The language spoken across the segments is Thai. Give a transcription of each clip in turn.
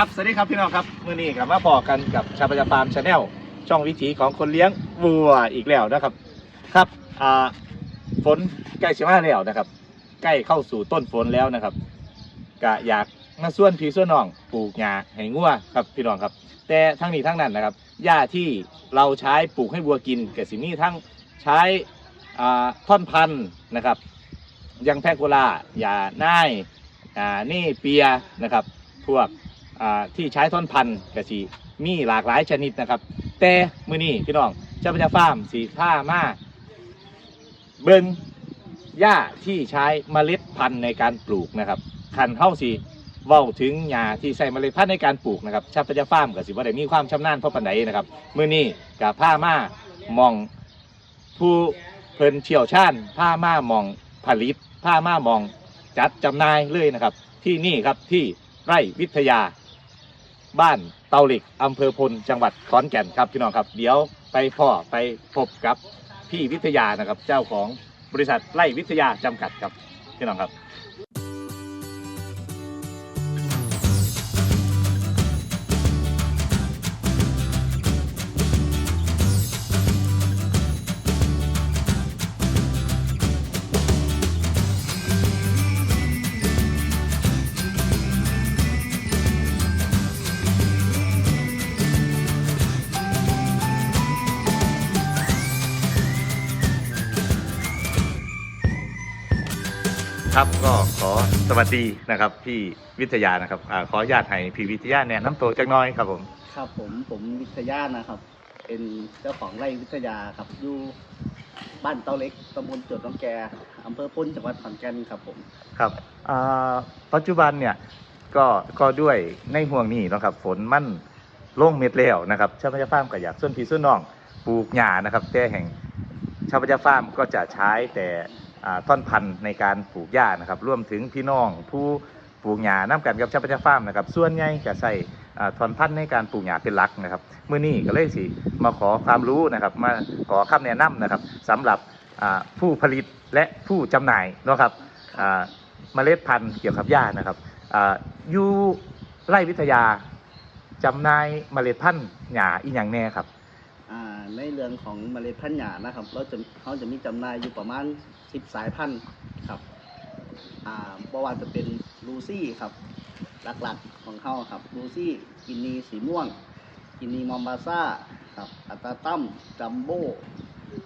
ครับสวัสดีครับพี่น้องครับมื่อนี้กลับมาบอกันกับชาปจาฟาร์มชาแนลช่องวิถีของคนเลี้ยงวัวอีกแล้วนะครับ ครับอ่าฝนใกล้จะมาแล้วนะครับ ใกล้เข้าสู่ต้นฝนแล้วนะครับกะอยากมาส่วนพี่ส่วนน้องปลูกหญ้าให้งัวครับพี่น้องครับ แต่ทั้งนี้ทั้งนั้นนะครับหญ้าที่เราใช้ปลูกให้วัวกินกสิมีทั้งใช้อ่าท่อนพันธุ์นะครับยังแพคโคล่าหญ้าน่ายอ่านี่เปียนะครับพวก ที่ใช้ท่อนพันธุ์กะสีมีหลากหลายชนิดนะครับ แต่มื้อนี้พี่น้องเจ้าพระเจ้าฟาร์มสีผ้ามาเบิ้งหญ้าที่ใช้เมล็ดพันธุ์ในการปลูกนะครับคันเท่าสีเว้าถึงหญ้าที่ใส่เมล็ดพันธุ์ในการปลูกนะครับชาพระเจ้าฟาร์มก็สิว่าได้มีความชำนาญเพราะปานใดนะครับมื้อนี้กับผ้ามามองผู้เพิ่นเชี่ยวชาญผ้ามามองผลิตผ้ามามองจัดจำหน่ายเลยนะครับ ที่นี่ครับที่ไร่วิทยา บ้านเตาเหล็กอำเภอพลจังหวัดขอนแก่นครับพี่น้องครับ เดี๋ยวไปพ่อไปพบกับพี่วิทยานะครับ เจ้าของบริษัทไล่วิทยาจำกัดครับพี่น้องครับ ครับก็ขอสวัสดีนะครับพี่วิทยานะครับอาขออนุญาตให้พี่วิทยาแนะนำตัวจักหน้อยครับผมครับผมผมวิทยานะครับ เป็นเจ้าของไร่วิทยาครับอยู่บ้านเตาเล็กตำบลจดน้องแกอำเภอพ้นจังหวัดขอนแก่นครับผม ครับอ่าปัจจุบันเนี่ยก็ก็ด้วยในห่วงนี้เนาะครับฝนมันลงเม็ดแล้วนะครับชาวพญาฟาร์มก็อยากส่วนพี่ส่วนน้องปลูกหญ้านะครับแต่แห่งชาวพญาฟาร์มก็จะใช้แต่อ่า ท่อนพันธุ์ในการปลูกหญ้านะครับรวมถึงพี่น้องผู้ปลูกหญ้าน้กันกับชาวพญาฟาร์มนะครับส่วนใหญ่จะใส่ท่อนพันธุ์ในการปลูกหญ้าเป็นหลักนะครับเมื่อนี้ก็เลยสิมาขอความรู้นะครับมาขอคำแนะนำนะครับสำหรับผู้ผลิตและผู้จำหน่ายนะครับเมล็ดพันธุ์เกี่ยวกับหญ้านะครับอยู่ไร่วิทยาจำหนายเมล็ดพันธุ์หญ้าอีหยังแน่ครับ ในเรื่องของเมล็ดพันธุ์หญ้านะครับ เราจะเขาจะมีจำหน่ายอยู่ประมาณ 10 สายพันธุ์ครับอ่าบ่ว่าจะเป็นลูซี่ครับ หลักๆของเขาครับลูซี่กินนีสีม่วง กินนีมอมบาซ่าครับอัตตาตัมจัมโบ้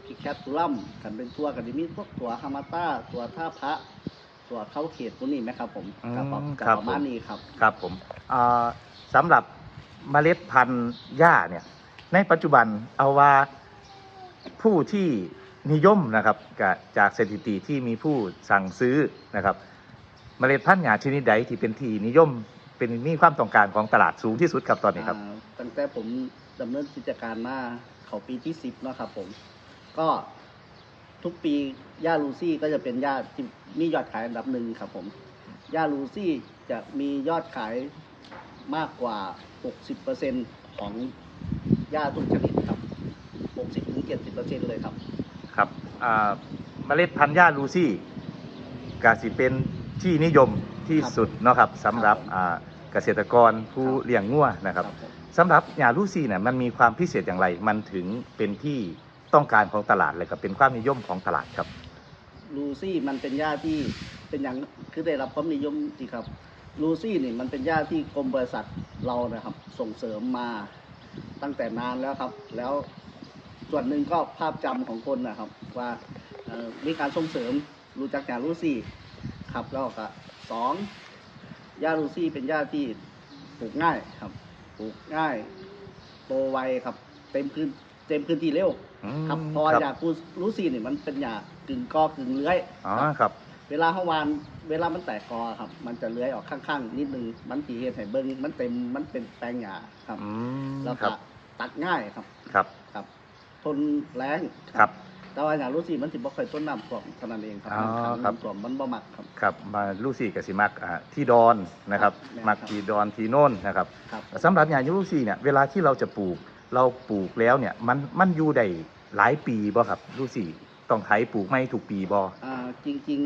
พิแคทตูลัมกันเป็นตัวกันจะมีพวกตัวฮามาต้าตัวท่าพระตัวเข้าเขตพวกนี้ไหมครับผมอืมกับประครับประมาณผมนี้ครับ ครับผมอ่าสำหรับเมล็ดพันธุ์หญ้าเนี่ย ในปัจจุบันเอาว่าผู้ที่นิยมนะครับกะจากสถิติที่มีผู้สั่งซื้อนะครับ เมล็ดพันธุ์หญ้าชนิดใดที่เป็นที่นิยมเป็นมีความต้องการของตลาดสูงที่สุดครับตอนนี้ครับ อ่าตั้งแต่ผมดำเนินกิจการมาเขาปีที่สิบแล้วครับผมก็ทุกปีย่าลูซี่ก็จะเป็นย่าที่มียอดขายอันดับหนึ่งครับผมย่าลูซี่จะมียอดขายมากกว่า 60%ของ ย่าทุกชนิดครับ60-70%เลยครับ ครับอ่าเมล็ดพันธุ์หญ้าลูซี่กาสิเป็นที่นิยมที่ครับสุดเนาะครับสำหรับครับผมอ่าเกษตรกรผู้ครับ เลี้ยงงัวนะครับผมสำหรับหญ้าลูซี่เนี่ยมันมีความพิเศษอย่างไร มันถึงเป็นที่ต้องการของตลาดเลยครับเป็นความนิยมของตลาดครับ ลูซี่มันเป็นหญ้าที่เป็นอย่างคือได้รับความนิยมดีครับ ลูซี่นี่มันเป็นหญ้าที่กรมบริษัทเรานะครับ ส่งเสริมมา ตั้งแต่นานแล้วครับ แล้วส่วนหนึ่งก็ภาพจำของคนนะครับ ว่าเอ่อมีการส่งเสริมรู้จักหญ้าลูซี่ครับแล้วก็สองหญ้าลูซี่เป็นหญ้าที่ปลูกง่ายครับปลูกง่ายโตไวครับ เต็มพื้นเต็มพื้นที่เร็วอืมครับเพอครับยากูรูซี่เนี่ยมันเป็นยากึ่งกอกึ่งเลื้อยอ๋อครับครับ เวลาเขาวานเวลามันแตกกอครับ มันจะเลื้อยออกข้างๆนิดนึงมันสีเห็ดให้เบิ้งมันเต็มมันเป็นแปลงหยาครับอืมแล้วครัก็บตัดง่ายครับครับ ครับ ทนแรงครับ แต่ว่าอย่างรู้ซี่มันสิบ่ค่อยต้นน้ำท่วมเท่านั้นเองครับอ๋อมันขังครับ น้ำท่วมมันบ่มักครับ ครับมาลูซี่กับสิมักอ่าที่ดอนนะครับครับ มักที่ดอนที่โน่นนะครับครับสำหรับหญ้าลูซี่เนี่ยเวลาที่เราจะปลูกเราปลูกแล้วเนี่ยมันมันอยู่ได้หลายปีบ่ครับลูซี่ ต้องไถปลูกไม่ถูกปีบ่อ่าจริง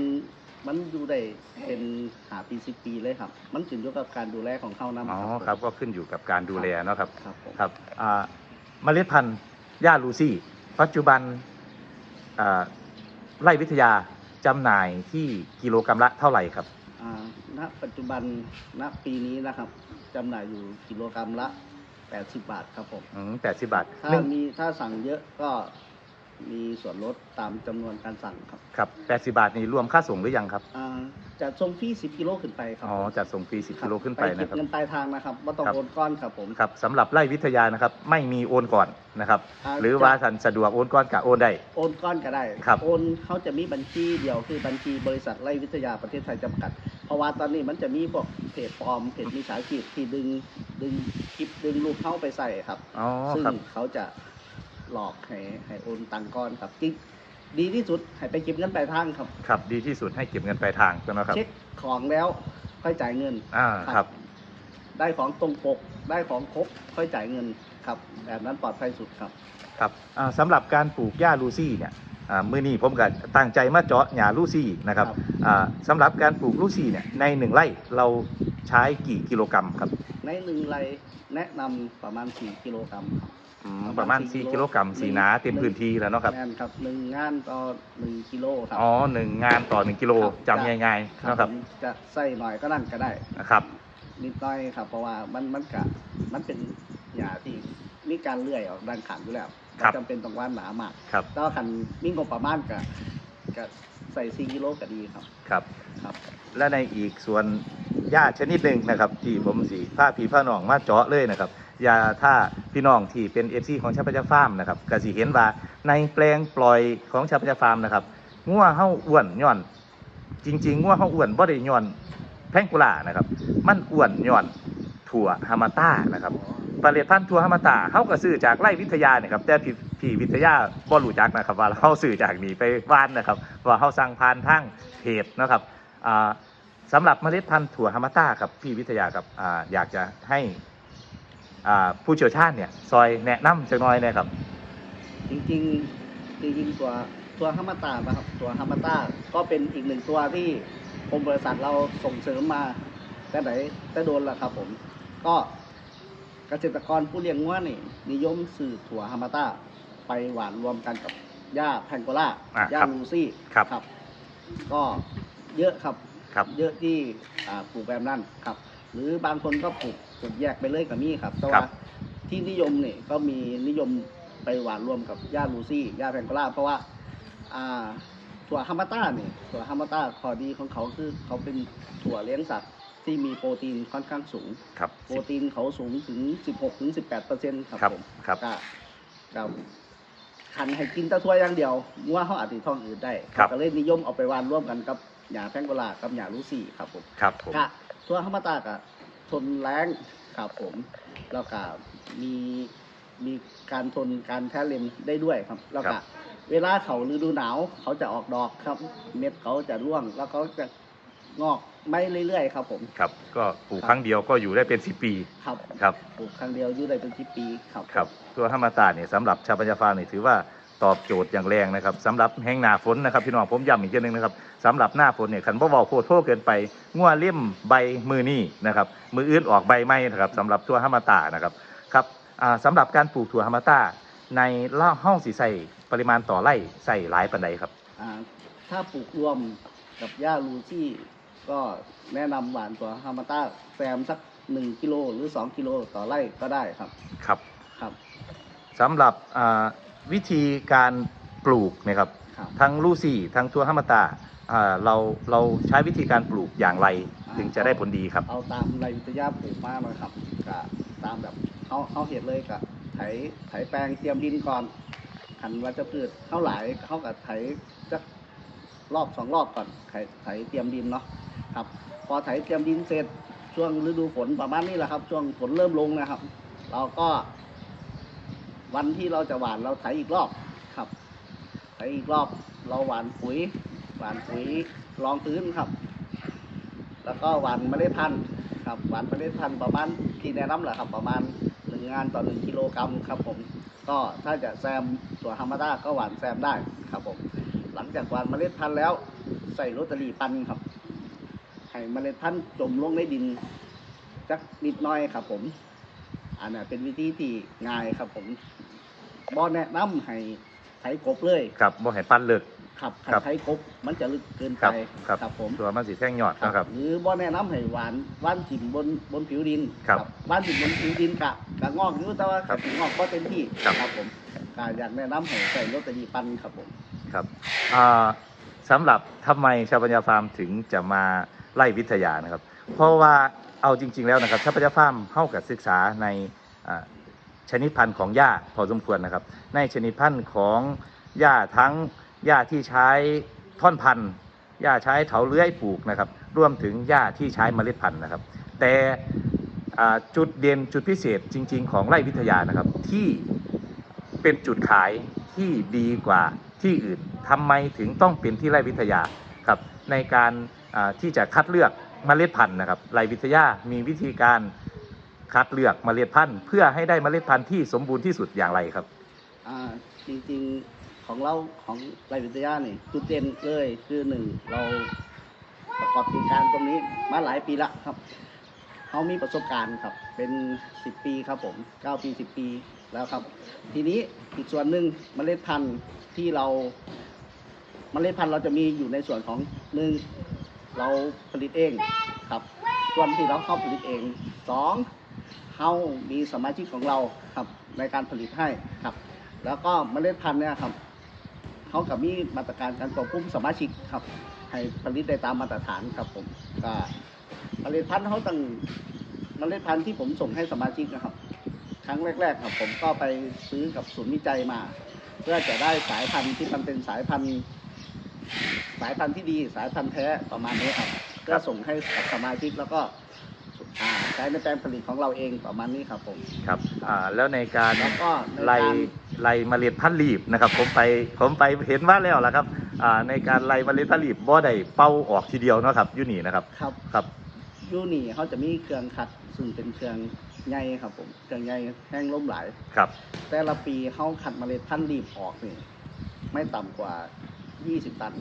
มันดูได้เป็นหาปีสิบปีเลยครับ มันขึ้นอยู่กับการดูแลของเขานำอ๋อผมครับก็ขึ้นอยู่กับการดูแลเนาะครับ ครับผมครับอ่าเมล็ดพันธุ์หญ้าลูซี่ ปัจจุบันอ่าไร่วิทยาจำหน่ายที่กิโลกรรัมละเท่าไหร่ครับ อ่าณปัจจุบันณปีนี้นะครับจำหน่ายอยู่กิโลกรรัมละ 80 บาทครับผมแปดสิบบาทถ้าหนึ่งมีถ้าสั่งเยอะก็ มีส่วนลดตามจำนวนการสั่งครับครับแปดสิบาทนี่รวมค่าส่งหรือยังครับ อ่าจะส่งฟรี10กิโลขึ้นไปครับอ๋อจัดส่งฟรี 10 กิโลขึ้นไปเก็นะบครับเงินปลายทางนะครับว่าต้องครับ โอนก้อนครับผม ครับสำหรับไร่วิทยานะครับ ไม่มีโอนก่อนนะครับ อ่า หรือว่าท่านสะดวกโอนก่อนกับโอนได้ โอนก้อนก็ได้ ครับ โอนเขาจะมีบัญชีเดียวคือบัญชีบริษัทไร่วิทยาประเทศไทยจำกัด เพราะว่าตอนนี้มันจะมีพวกเพจปลอมเพจมิจฉาชีพที่ดึงดึงคลิปดึงรูปเข้าไปใส่ครับ อ๋อซึ่งครับ เขาจะ หลอกให้ให้โอนตังก้อนครับจริงดีที่สุดให้ไปเก็บเงินปลายทางครับ ครับ ดีที่สุดให้เก็บเงินปลายทางนะครับ เช็คของแล้วค่อยจ่ายเงินอ่าครับ ได้ของตรงปก ได้ของครบค่อยจ่ายเงินครับ แบบนั้นปลอดภัยสุดครับ ครับอ่าสำหรับการปลูกหญ้าลูซี่เนี่ยอ่ามื้อนี้ผมก็ตั้งใจมาเจาะหญ้าลูซี่นะครับครับ อ่าสำหรับการปลูกลูซี่เนี่ยในหนึ่งไร่เราใช้กี่กิโลกรัมครับ ในหนึ่งไรแนะนำประมาณ 4 กิโลกรัมครับ อืมปประระมามาณณสี่4กิกิโลโลกรัมสีหนาเต็มพื้นที่แล้วเนาะครับ แม่นครับหนึ่งงานต่อหนึ่งกิโลครับอ๋อหนึ่งงานต่อหนึ่งกิโลครับ จำง่ายๆครับเนาะครับผมจะใส่หน่อยก็นั่นก็ได้ นะครับ นิดหน้อยครับ เพราะว่ามันมันกะมันเป็นหญ้าที่มีการเลื่อยออกด้านขันอยู่แล้วครับ จำเป็นต้องว่านหนามากครับแต่ว่าขันมิ่งกบประมาณกะกะใส่4กิโลก็ดีครับ ครับ ครับ และในอีกส่วนหญ้าชนิดหนึ่งนะครับ ที่ผมสีผ้าผีผ้าหนองมาเจาะเลยนะครับ ยาถ้าพี่น้องที่เป็นเอฟซีของชาปจาฟาร์มนะครับก็สิเห็นว่าในแปลงปล่อยของชาปจาฟาร์มนะครับงัวเฮาอ้วนย่อน จริงๆงัวเฮาอ้วนบ่ได้ย่อนแพงกุลานะครับ มันอ้วนย่อนถั่วฮามาต้านะครับผลิตภัณฑ์ถั่วฮามาตาเฮาก็ซื้อจากไร่วิทยาเนี่ยครับ แต่พี่พี่วิทยาบ่รู้จักนะครับ ว่าเฮาซื้อจากนี่ไปบ้านนะครับ ว่าเฮาสั่งผ่านทางเพจนะครับอ่าสำหรับเมล็ดพันธุ์ถั่วฮามาตาครับพี่วิทยาครับออยากจะให้ ผู้เชี่ยวชาญเนี่ยซอยแนะนำจักหน่อยเนะครับ จริงๆจริงๆตัวตัวฮัมมาตานะครับตัวฮัมมาตาก็เป็นอีกหนึ่งตัวที่กรมบริษัทเราส่งเสริมมา แต่ไหนแต่โดนแล้วครับผมก็เกษตรกรผู้เลี้ยงงัวนี่นิยมสื่อถั่วฮัมมาตาไปหวานรวมกันกับหญ้าแพงโกล่าอะหญ้าครับลูซี่ครับก็เยอะครับ ครับ เยอะที่อ่าปลูกแบบนั้นครับ หรือบางคนก็ปลูก ปลูกแยกไปเลยกับมีครับ แต่ครัว่าบ ที่นิยมเนี่ยก็มีนิยมไปหวานรวมกับหญ้าลูซี่หญ้าแพงโกลาเพราะว่าอ่าถั่วฮัมมาต้าเนี่ยถั่วฮัมมาต้าข้อดีของเขาคือเขาเป็นถั่วเลี้ยงสัตว์ที่มีโปรตีนค่อนข้างสูง ครับโปรตีนเขาสูงถึง 16ถึง18เปอร์เซ็นต์ครับครับผมครับ ก็ก็คันให้กินแตะทั่วอย่างเดียวงัวเขาอาจจะท้องอืดได้ครับ ก็เลยนิยมเอาไปหวานร่วมกันกับหญ้าแพงโกลากับหญ้าลูซี่ครับผม ครับผม กะตัวธรรมตากะ ทนแรงครับผมแล้วก็มีมีการทนการแท้เลมได้ด้วยครับ แล้วก็เวลาเขาฤดูหนาวเขาจะออกดอกครับ เม็ดเขาจะร่วงแล้วเขาจะงอกไม่เรื่อยๆครับผมครับ ก็ปลูกครับครั้งเดียวก็อยู่ได้เป็นสิปีครับครับปลูกครั้งเดียวอยู่ได้เป็นสิบปีครับครับ ตัวธรรมตาเนี่ยสำหรับชาวปัญญาฟาร์มเนี่ยถือว่า ตอบโจทย์อย่างแรงนะครับสำหรับแห้งหนาฝนนะครับพี่น้องผมย้ำอีกทีหนึงนะครับสำหรับหน้าฝนเนี่ยขันบ่เบาโคตรโทษเกินไปง่วเลี่ยมใบมือนี่นะครับมืออื่นออกใบไม้นะครับสำหรับตัวธรรมตานะครับครับอ่าสำหรับการปลูกถั่วธรรมตาในเล่าห้องสีใส่ปริมาณต่อไร่ใส่หลายปันใดครับอ่าถ้าปลูกรวมกับหญ้าลูซี่ก็แนะนำหวานตัวฮามาต้าแซมสักหนึ่งกิโลหรือสองกิโลต่อไร่ก็ได้ครับ ครับ ครับสำหรับอ่า วิธีการปลูกนะครับครับ ทั้งลูซี่ทั้งตัวธรรมตาอ่าเราเราใช้วิธีการปลูกอย่างไรถึงจะได้ผลดีครับ เอาตามรายวิทยาปลูกมาเลยครับก็ตามแบบเขาเขาเห็ดเลยกับไถไถแปลงเตรียมดินก่อนหันว่าจะพืชเท่าหลายเขากับไถจะรอบสองรอบก่อนไถไถเตรียมดินเนาะครับ พอไถเตรียมดินเสร็จช่วงฤดูฝนประมาณนี้แหละครับ ช่วงฝนเริ่มลงนะครับ เราก็ วันที่เราจะหว่านเราไถอีกรอบครับไถอีกรอบเราหว่านปุ๋ย หว่านปุ๋ยรองพื้นครับ แล้วก็หว่านเมล็ดพันธุ์ครับหว่านเมล็ดพันธุ์ประมาณที่แนะนำแหละครับ ประมาณหนึ่งงานต่อหนึ่งกิโลกรัมครับผมก็ถ้าจะแซมตัวธรรมดาก็หว่านแซมได้ครับผมหลังจากหว่านเมล็ดพันธุ์แล้วใส่โรตารีปั้นครับให้เมล็ดพันธุ์จมลงในดินจักนิดน้อยครับผมอันนั้เป็นวิธีที่ง่ายครับผม บ่แนะนำให้ไถกบเลยครับบ่ให้ปั้นเลิก ครับครัถ้าบไถกบมันจะลึกเกินคไปรับครับผมตัวมันสิแท่งยอดนะครับ หรือบ่แนะนำให้หวานหว่านถิ่มบนบนผิวดินครับหว่านถิ่มบนผิวดินกะกะงอกอยู่แต่ว่าครักะบถึงงอกก็เต็มที่ครับครับผมก็อยากแนะนำให้ใส่โรตารี่ปั้นครับผม ครับอ่าสำหรับทำไมชาวปัญญาฟาร์มถึงจะมาไล่วิทยานะครับ เพราะว่าเอาจริง ๆ แล้วนะครับชาวปัญญาฟาร์มเข้ากับศึกษาในอ่า ชนิดพันธุ์ของหญ้าพอสมควรนะครับ ในชนิดพันธุ์ของหญ้าทั้งหญ้าที่ใช้ท่อนพันธุ์หญ้าใช้เถาเลื้อยปลูกนะครับ รวมถึงหญ้าที่ใช้เมล็ดพันธุ์นะครับ แต่จุดเด่นจุดพิเศษจริง ๆ ของไร่วิทยานะครับ ที่เป็นจุดขายที่ดีกว่าที่อื่นทำไมถึงต้องเป็นที่ไร่วิทยาครับในการที่จะคัดเลือกเมล็ดพันธุ์นะครับไร่วิทยามีวิธีการ คัดเลือกเมล็ดพันธุ์เพื่อให้ได้เมล็ดพันธุ์ที่สมบูรณ์ที่สุดอย่างไรครับ อ่าจริงๆของเราของไรวิทยานี่จุดเด่นเลยคือหนึ่งเราประกอบกิจการตรงนี้มาหลายปีละครับเขามีประสบการณ์ครับเป็นสิบปีครับผมเก้าปีสิบปีแล้วครับ ทีนี้อีกส่วนหนึ่งเมล็ดพันธุ์ที่เราเมล็ดพันธุ์เราจะมีอยู่ในส่วนของหนึ่งเราผลิตเองครับ ส่วนที่เราเข้าผลิตเองสองเขามีสมาชิกของเราครับในการผลิตให้ครับ แล้วก็เมล็ดพันธุ์เนี่ยครับเขากับมีมาตรการการควบคุมสมาชิกครับ ให้ผลิตได้ตามมาตรฐานครับผมก็เมล็ดพันธุ์เขาตั้งเมล็ดพันธุ์ที่ผมส่งให้สมาชิกนะครับ ครั้งแรก ๆ ครับผมก็ไปซื้อกับศูนย์วิจัยมา เพื่อจะได้สายพันธุ์ที่มันเป็นสายพันธุ์ สายพันธุ์ที่ดีสายพันธุ์แท้ประมาณนี้ครับ ก็ส่งให้กับสมาชิกแล้วก็อ่าใช้ในแปลงผลิตของเราเองประมาณนี้ครับผม ครับอ่าแล้วในการแล้วก็ในไล่การไล่เมล็ดพันธุ์ลีบนะครับ ผมไปผมไปเห็นว่าแล้วล่ะครับอ่าในการไล่เมล็ดพันธุ์ลีบบ่ได้เป้าออกทีเดียวเนาะครับอยูนี่นะครับครับครับยูนี่เขาจะมีเครื่องขัดซึ่งเป็นเครื่องใหญ่ครับผมเครื่องใหญ่แห้งล้มหลาย ครับแต่ละปีเขาขัดเมล็ดพันธุ์รีบออกนี่ไม่ต่ำกว่า 20 ตัน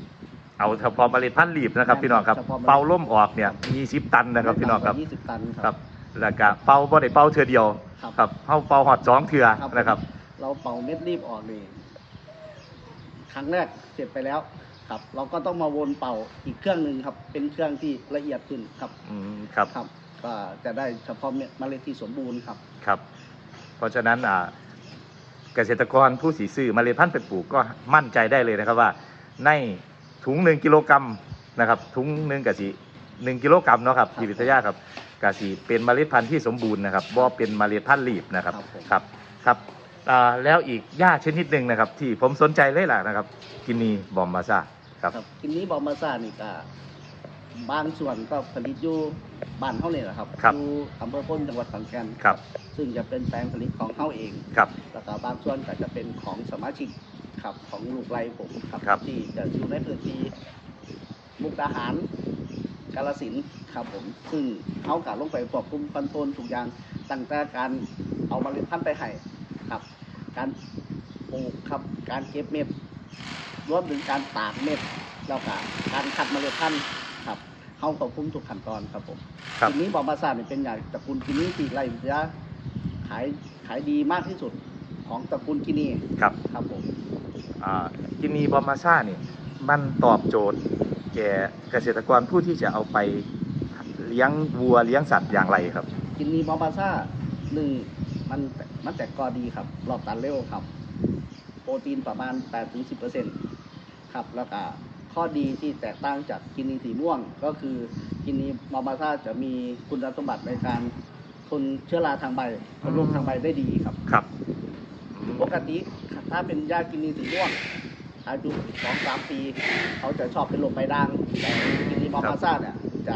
เอาเฉพาะเมล็ดพันธุ์ลีบนะครับพี่น้องครับเฉพาะเมล็ดเป่าล่มออกเนี่ยมีสิบตันนะครับพี่น้องครับไม่ต่ำกว่า20ตันคครัรับแล้วก็เป่าบ่ได้เป่าเทือเดียวครับ ครับเฮาเป่าฮอดสองเทือครับนะครับ เราเป่าเม็ดรีบออกนี่ครั้งแรกเสร็จไปแล้วครับ เราก็ต้องมาวนเป่าอีกเครื่องหนึ่งครับ เป็นเครื่องที่ละเอียดขึ้นครับอืมครับ ครับ ก็จะได้เฉพาะเมล็ดที่สมบูรณ์ครับ ครับ เพราะฉะนั้นอ่าเกษตรกรผู้สีซื้อเมล็ดพันธุ์ไปปลูกก็มั่นใจได้เลยนะครับว่า ใน ถุงหนึ่งกิโลกรัมนะครับถุงหนึ่งกะสิหนึ่งกิโลกรัมเนาะครับครับที่วิทยาครับกะสิเป็นเมล็ดพันธุ์ที่สมบูรณ์นะครับบ่เป็นเมล็ดพันธุ์ลีบนะครับครับผม ครับครับอ่าแล้วอีกหญ้าชนิดหนึ่งนะครับ ที่ผมสนใจเลยล่ะนะครับ กินีบอมมาซาครับ ครับทีนี้บอมมาซ่านี่ก็บางส่วนก็ผลิตอยู่บ้านเขาเนี่ยแหละครับครับ อยู่อำเภอพ้นจังหวัดขอนแก่นครับซึ่งจะเป็นแปลงผลิตของเขาเอง ครับ แล้วก็บางส่วนก็จะเป็นของสมาชิก ครับของลูกไร่ผมครับครับ ที่จะอยู่ในพื้นที่มุกดาหาร กาลสินธุ์ครับผม ซึ่งเขากะลงไปควบคุมคอนโทรลทุกอย่างตั้งแต่การเอาเมล็ดพันธุ์ไปให้ครับ การปลูกครับการเก็บเม็ดรวมถึงการตากเม็ดแล้วก็การคัดเมล็ดพันธุ์ครับเขาควบคุมทุกขั้นตอนครับผมครับ ทีนี้บอมบาซาเนี่ยเป็นอย่างตระกูลกินีที่ไร่วิทยาขายขายดีมากที่สุด ของตระกูลกินีครับ ครับผมอ่ากินีบอมมาซานี่มันตอบโจทย์ แก่เกษตรกรผู้ที่จะเอาไปเลี้ยงวัวเลี้ยงสัตว์อย่างไรครับ กินีบอมบาซาหนึ่งมันมันแตกกอดีครับรอบตันเร็วครับ โปรตีนประมาณ8-10%ครับแล้วก็ข้อดีที่แตกต่างจากกินีสีม่วง ก็คือกินีบอมบาซาจะมีคุณสมบัติในการทนเชื้อราทางใบทนโรคทางใบได้ดีครับครับอืมป กติถ้าเป็นยากินีสีม่วงอายุสองสามปีเขาจะชอบเป็นโรคใบด่างแต่กินีมอมาซ่าเนี่ยจะ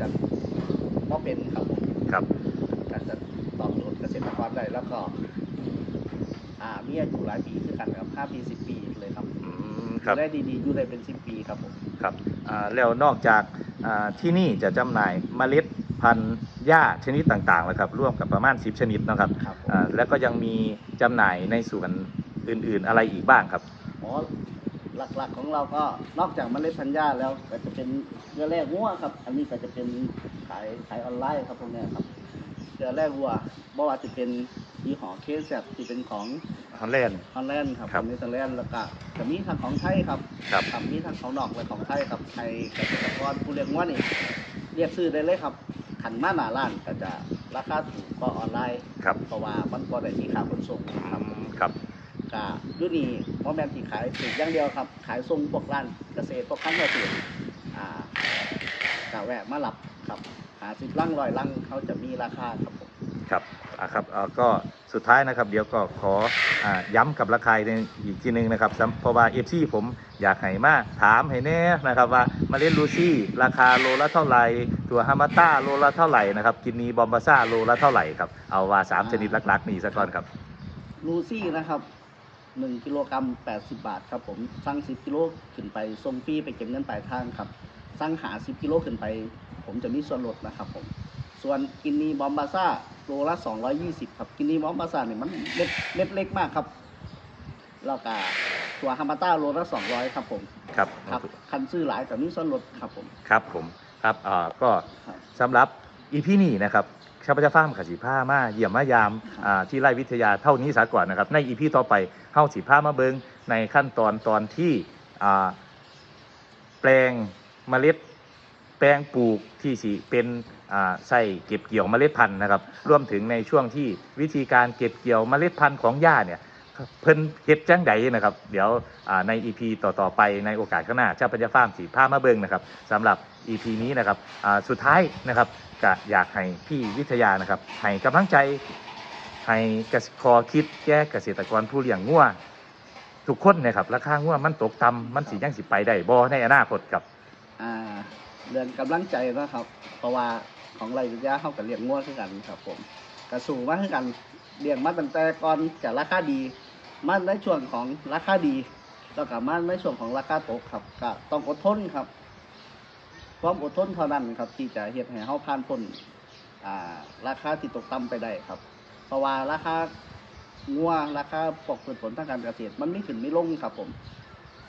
จะก็เป็นครับผมครับก็จะตอบโจทย์เกษตรกรได้แล้วก็ อ่ามีอายุหลายปีคือกันครับห้าปีสิบปีเลยครับอืมครับได้ดีๆอยู่ได้เป็นสิบปีครับผมครับอ่าแล้วนอกจากอ่าที่นี่จะจำหน่ายเมล็ด พันธุ์หญ้าชนิดต่างๆนะครับร่วมกับประมาณ 10 ชนิดนะครับครับผม อ่าแล้วก็ยังมีจำหน่ายในส่วนอื่นๆอะไรอีกบ้างครับ อ๋อหลักๆของเราก็นอกจากเมล็ดพันธุ์หญ้าแล้วก็จะเป็นเกลือแร่วัวครับ อันนี้ก็จะเป็นขายขายออนไลน์ครับพวกเนี้ยครับเกลือแร่วัวบ่ว่าจะเป็นยี่ห้อเคสแบบที่เป็นของฮอลแลนด์ ฮอลแลนด์ครับครับเนเธอร์แลนด์แล้วก็จะมีทางของไทยครับครับครับมีทางของนอกและของไทยครับไทยเกษตรกรผู้เลี้ยงวัวนี่เรียกซื้อได้เลยครับ ขันมาหนาล้านก็จะราคาถูกก็ออนไลน์ครับเพราะว่ามันก็ได้มีค่าขนส่งครับครับกะยุนี่หมอแมนที่ขายปลูกอย่างเดียวครับ ขายส่งพวกร้านเกษตรพวกข้างเกษตรอ่ากะแวะมาหลับครับหาสิบลังร้อยลังเขาจะมีราคาครับผมครับอะ ครับเอ่อก็สุดท้ายนะครับ เดี๋ยวก็ขออ่าย้ำกับราคาในอีกทีหนึงนะครับสำเพราะว่าเอฟซีผมอยากให้มาถามให้แน่นะครับว่าเมาเล่นลูซี่ราคาโลละเท่าไหร่ตัวฮามาต้าโลละเท่าไหร่นะครับกินนีบอมบาซ่าโลละเท่าไหร่ครับเอาว่าสามชนิดหลักๆนี่ซะก่อนครับลูซี่นะครับหนึ่งกิโลกรัมแปดสิบบาทครับผมสั่งสิบกิโลขึ้นไปส่งฟรีไปเก็บเงินปลายทางครับสั่งหาสิบกิโลขึ้นไป ผมจะมีส่วนลดนะครับผม ส่วนกินนีบอมบาซ่าโลละสองร้อยยี่สิบครับกินนีบอมบาซ่าเนี่ยมันเล็กเม็ดเล็กมากครับแล้วก็ตัวฮามาต้าโลละสองร้อยครับผมครับครับคันซื้อหลายแต่มีส่วนลดครับผมครับผมครับอ่าก็ครับสำหรับอีพีนี้นะครับข้าพเจ้าฟ้าร์มขสีผ้ามาเยี่ยมมายามอ่าที่ไร่วิทยาเท่านี้สาก่อนนะครับ ในอีพีต่อไปเฮาสีผ้ามาเบิงในขั้นตอนตอนที่อ่าแปลงเมล็ด แปลงปลูกที่สีเป็นอ่าใส่เก็บเกี่ยวเมล็ดพันธุ์นะครับ รวมถึงในช่วงที่วิธีการเก็บเกี่ยวเมล็ดพันธุ์ของหญ้าเนี่ยเพิ่นเฮ็ดจังใดนะครับ เดี๋ยวอ่าใน EP ต่อ ๆ ไปในโอกาสข้างหน้าเจ้าปัญญาฟาร์มสีผ้ามาเบิงนะครับสำหรับ EP นี้นะครับอ่าสุดท้ายนะครับก็อยากให้พี่วิทยานะครับให้กำลังใจให้กษตรคอคิดแก้เกษตรกรผู้เลี้ยงงัวทุกคนนะครับราคางัวมันตกต่ำมันสียังสิไปได้บ่ในอนาคตครับอ่า เดือนกำลังใจนะครับ เพราะว่าของไรวิทยาเข้ากับเลี้ยงงัวคือกันครับผมกระสูงมาคือกันเลี้ยงมาตั้งแต่ก่อนจะราคาดีมาในช่วงของราคาดีแล้วก็มาในช่วงของราคาตกครับก็ต้องอดทนครับความอดทนเท่านั้นครับ ที่จะเฮ็ดให้เฮาผ่านพ้นราคาที่ตกต่ำไปได้ครับ เพราะว่าราคางัวราคาปกพืชผลทางการเกษตร มันไม่ขึ้นไม่ลงครับผม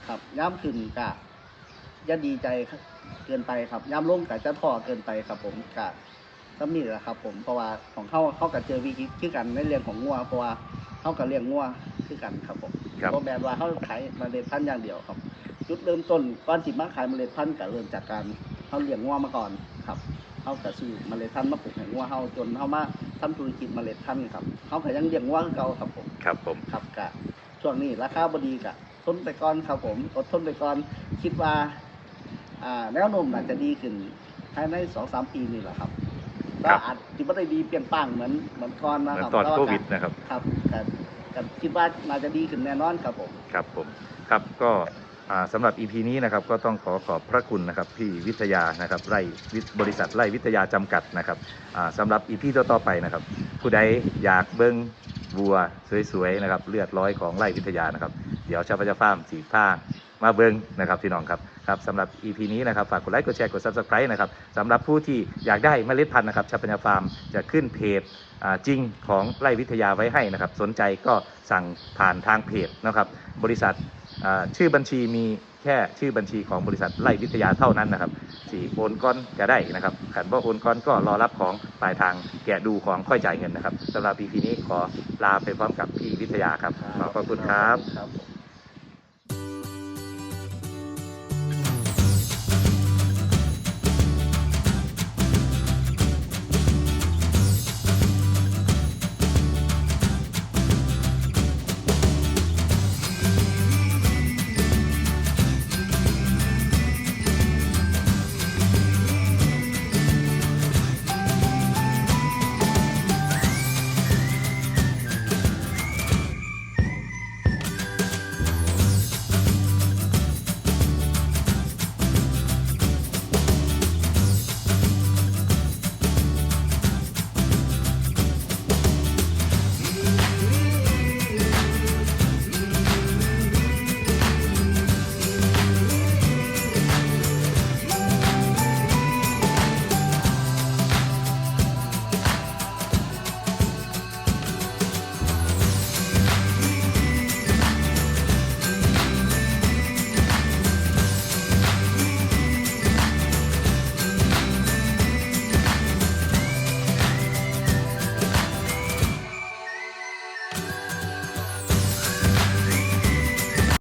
ครับย่ำขึ้นกะอย่าดีใจเกินไปครับย่ำลงกะจะท้อเกินไปครับ ผมกะก็มีแหละครับ ผมเพราะว่าของเขาเขากับเจอวิกฤตคือกันในเรื่องของงัวเพราะว่าเขากับเลี้ยงงัวคือกันครับผมครับ เพราะแบบว่าเขาขายเมล็ดพันธุ์อย่างเดียวครับ จุดเริ่มต้นก่อนที่มาขายเมล็ดพันธุ์ก็เริ่มจากการเขาเลี้ยงงัวมาก่อนครับเขาก็ซื้อเมล็ดพันธุ์มาปลูกให้งัวเขาจนเขามาทำธุรกิจเมล็ดพันธุ์ครับเขาก็ยังเลี้ยงงัวคือเก่าครับผม ครับผม ครับกะช่วงนี้ราคาบดีกะทนไปก่อนครับผมอดทนไปก่อนคิดว่าอ่า แนวโน้มอาจจะดีขึ้นภายในสองสามปีนี่แหละครับครัก็บอาจจะไม่ได้ดีเปลี่ยนป้างเหมือนเหมือนก่อนนะเหมือคนรับตอนแต่าโควิดก็นะครับครับแต่แต่คิดว่าน่าจะดีขึ้นแน่นอนครับผมครับผมครับก็อ่าสำหรับ EP นี้นะครับก็ต้องขอขอบพระคุณนะครับพี่วิทยานะครับไร่วิทบริษัทไร่วิทยาจำกัดนะครับอ่าสำหรับ EP ต่อๆไปนะครับ ผู้ใดอยากเบิ้งวัวสวยๆนะครับเลือดร้อยของไร่วิทยานะครับ เดี๋ยวชาวพระเจ้าฟาร์มสีผ้า มาเบิ้งนะครับพี่น้องครับครับสำหรับ EP นี้นะครับฝากกดไลค์กดแชร์กด Subscribe นะครับสำหรับผู้ที่อยากได้เมล็ดพันธุ์นะครับชาวพระเจ้าฟาร์มจะขึ้นเพจจริงของไร่วิทยาไว้ให้นะครับ สนใจก็สั่งผ่านทางเพจนะครับ บริษัทชื่อบัญชีมีแค่ชื่อบัญชีของบริษัทไร่วิทยาเท่านั้นนะครับสี่โอนก้อนก็ได้นะครับขันว่าโอนก้อนก็รอรับของปลายทางแกะดูของค่อยจ่ายเงินนะครับสำหรับ EP นี้ขอลาไปพร้อมกับพี่วิทยาครับขอบพระคุณครับครับผม